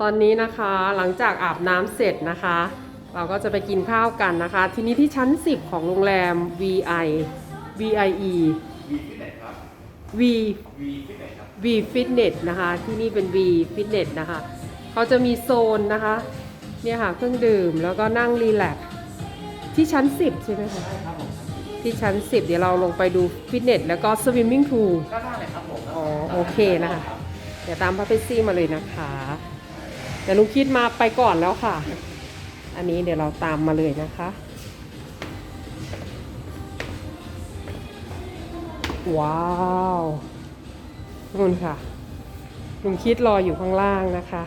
ตอนนี้นะคะหลังจากอาบน้ำเสร็จนะคะ เราก็จะไปกินข้าวกันนะคะ ทีนี้ที่ชั้น 10 ของโรงแรม VI VIE V V Fitness นะคะ ที่นี่เป็น V Fitness นะคะเขาจะมีโซนนะคะเนี่ยค่ะเครื่องดื่มแล้วก็นั่งรีแลกซ์ที่ชั้น 10 ใช่ไหมคะที่ชั้น 10 เดี๋ยวเราลงไปดูฟิตเนสแล้วก็สวิมมิ่งพูลก็ได้เลยครับผม อ๋อโอเคนะคะ เดี๋ยวตามพาเปซี่มาเลยนะคะ แต่ลุงคิดมาไปก่อนแล้วค่ะ อันนี้เดี๋ยวเราตามมาเลยนะคะ ว้าวนู่นค่ะลุงคิดรออยู่ข้างล่างนะคะ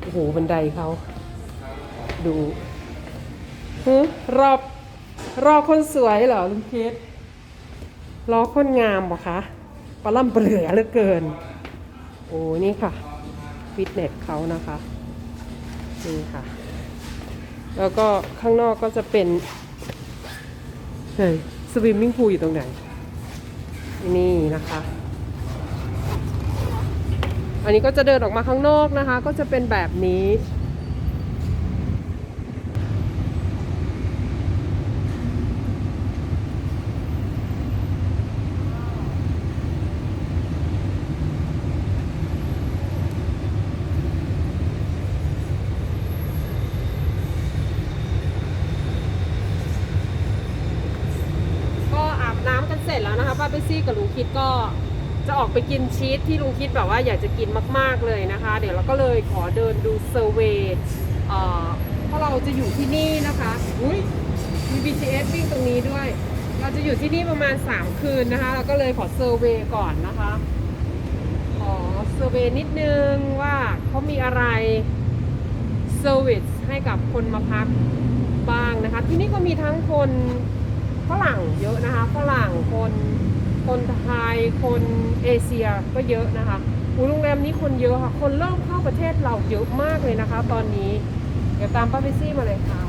โอ้โห บันไดเขา ดูฮึรอบรอคนสวยเหรอลุงคิดรอคนงามบ่คะปลาล่ำเปลือเหลือเกิน โอ้นี่ค่ะ ฟิตเนสเขานะคะ นี่ค่ะ แล้วก็ข้างนอกก็จะเป็นเฮ้ยสวิมมิ่งพูลอยู่ตรงไหน นี่นะคะ อันนี้ก็จะเดินออกมาข้างนอกนะคะ ก็จะเป็นแบบนี้ ก็อาบน้ำกันเสร็จแล้ วนะคะป้าเปซี่กับลุงคิดก็จะออกไปกินชีสที่ลุงคิดแบบว่าอยากจะกินมาก ๆเลยนะคะ เดี๋ยวเราก็เลยขอเดินดูเซอร์เวย์เอ่อเพราะเราจะอยู่ที่นี่นะคะอุ้ยมี BTS วิ่งตรงนี้ด้วย เราจะอยู่ที่นี่ประมาณ 3 คืนนะคะ เราก็เลยขอเซอร์เวย์ก่อนนะคะขอเซอร์เวย์นิดนึงว่าเขามีอะไรเซอร์วิสให้กับคนมาพักบ้างนะคะ ที่นี่ก็มีทั้งคนฝรั่งเยอะนะคะฝรั่งคน คนไทยคนเอเชียก็เยอะนะคะอูโรงแรมนี้คนเยอะค่ะ คนเริ่มเข้าประเทศเราเยอะมากเลยนะคะ ตอนนี้ เดี๋ยวตามป้าพิซี่มาเลยค่ะ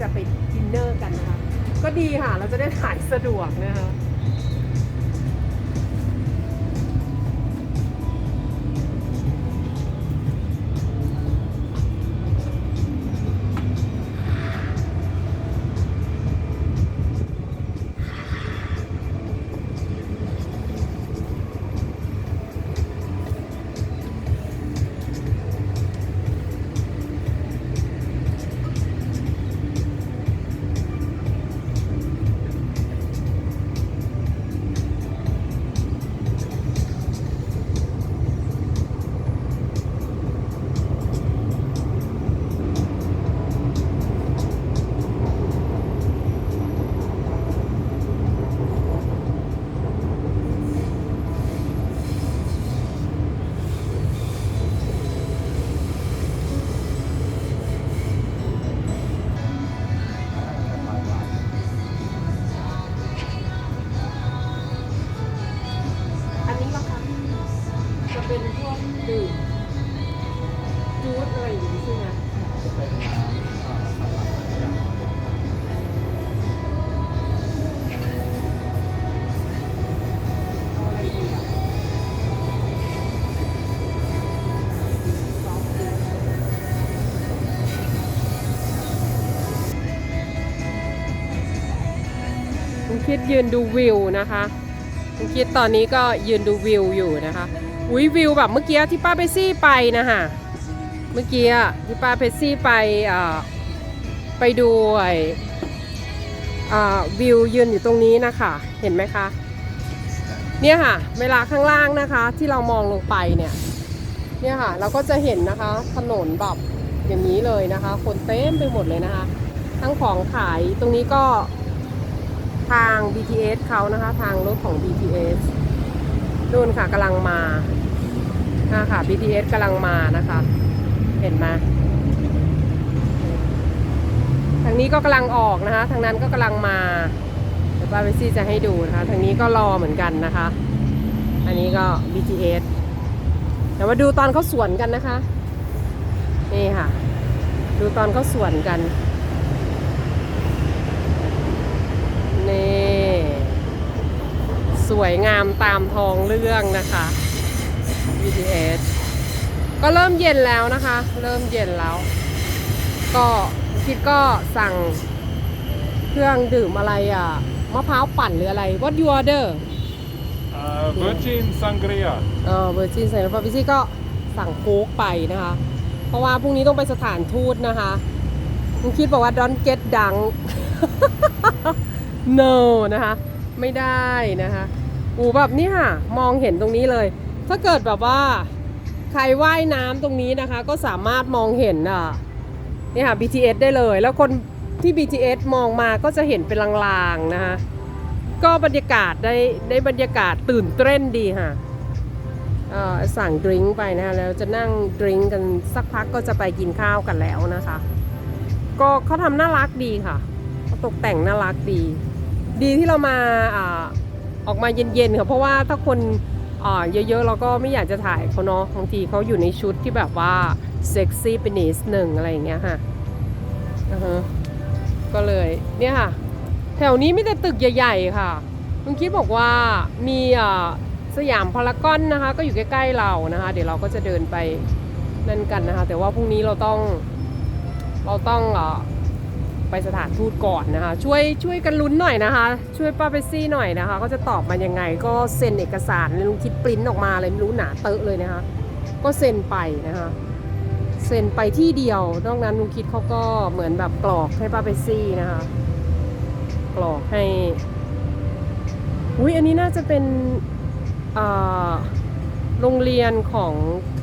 จะไปดินเนอร์กันนะคะ ก็ดีค่ะ เราจะได้ถ่ายสะดวกนะคะ เป็นพวกดื่มจูดอะไรอย่างนี้ใช่ไหมเอาอะไรดีอะซอฟต์ดริงก์คุณคิดยืนดูวิวนะคะคุณคิดตอนนี้ก็ยืนดูวิวอยู่นะคะ อุ้ยวิวแบบเมื่อกี้ที่ป้าเปซี่ไปนะคะเมื่อกี้ที่ป้าเปซี่ไปไปดูไอวิวยืนอยู่ตรงนี้นะคะเห็นไหมคะ เนี่ยค่ะ เวลาข้างล่างนะคะ ที่เรามองลงไปเนี่ย เนี่ยค่ะ เราก็จะเห็นนะคะถนนแบบอย่างนี้เลยนะคะ คนเต็มไปหมดเลยนะคะ ทั้งของขายตรงนี้ก็ทาง BTS เขานะคะ ทางรถของ BTS นู่นค่ะกำลังมานะค่ะ BTS กำลังมานะคะ เห็นไหมทางนี้ก็กำลังออกนะคะ ทางนั้นก็กำลังมาเดี๋ยวป้าเบซี่จะให้ดูนะคะ ทางนี้ก็รอเหมือนกันนะคะ อันนี้ก็ BTS เดี๋ยวมาดูตอนเขาสวนกันนะคะ นี่ค่ะ ดูตอนเขาสวนกัน นี่ สวยงามตามทองเรื่องนะคะ BTS ก็เริ่มเย็นแล้วนะคะ เริ่มเย็นแล้ว ก็คิดก็สั่งเครื่องดื่มอะไรอะมะพร้าวปั่นหรืออะไร What you order Uh, Virgin Sangria. เออเวอร์จินไซน์ฟาบิซี่ก็สั่งโค้กไปนะคะ เพราะว่าพรุ่งนี้ต้องไปสถานทูตนะคะคุณคิดบอกว่า don't get ดัง no นะคะ ไม่ได้นะคะอูแบบนี้ค่ะมองเห็นตรงนี้เลย ถ้าเกิดแบบว่าใครว่ายน้ำตรงนี้นะคะ ก็สามารถมองเห็นอะนี่ค่ะ BTS ได้เลย แล้วคนที่ BTS มองมาก็จะเห็นเป็นลางๆนะคะก็บรรยากาศได้ได้บรรยากาศตื่นเต้นดีค่ะสั่งดริงก์ไปนะคะแล้วจะนั่งดริงก์กันสักพักก็จะไปกินข้าวกันแล้วนะคะ ก็เขาทำน่ารักดีค่ะตกแต่งน่ารักดี ดีที่เรามาอออกมาเย็นๆค่ะเพราะว่าถ้าคนเยอะๆเราก็ไม่อยากจะถ่ายเขาเนาะบางทีเขาอยู่ในชุดที่แบบว่าเซ็กซี่ไปนิดหนึ่งอะไรอย่างเงี้ยค่ะอือก็เลยเนี่ยค่ะ แถวนี้ไมีแต่ตึกใหญ่ ๆ ค่ะลุงคิดบอกว่ามีอ่าสยามพารากอนนะคะ ก็อยู่ใกล้ๆเรานะคะ เดี๋ยวเราก็จะเดินไปนั่นกันนะคะ แต่ว่าพรุ่งนี้เราต้องเราต้องอา ไปสถานทูตก่อนนะคะ ช่วยช่วยกันลุ้นหน่อยนะคะ ช่วยป้าเปซี่หน่อยนะคะก็จะตอบมายังไง ก็เซ็นเอกสารลุงคิดปริ้นออกมาเลยไม่รู้หนาเตอะเลยนะคะ ก็เซ็นไปนะคะเซ็นไปที่เดียวนอกนั้นลุงคิดเขาก็เหมือนแบบกรอกให้ป้าเปซี่นะคะกรอกให้อุ้ยอันนี้น่าจะเป็นโรงเรียนของ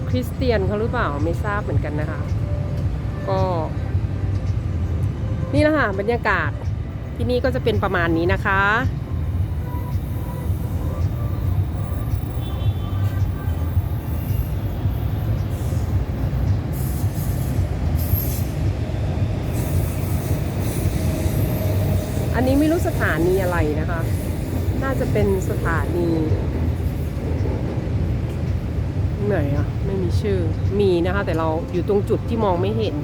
คริสเตียนเขาหรือเปล่าไม่ทราบเหมือนกันนะคะ ก็ นี่แหละค่ะบรรยากาศที่นี่ก็จะเป็นประมาณนี้นะคะ อันนี้ไม่รู้สถานีอะไรนะคะ น่าจะเป็นสถานีไหนอะไม่มีชื่อ มีนะคะ แต่เราอยู่ตรงจุดที่มองไม่เห็น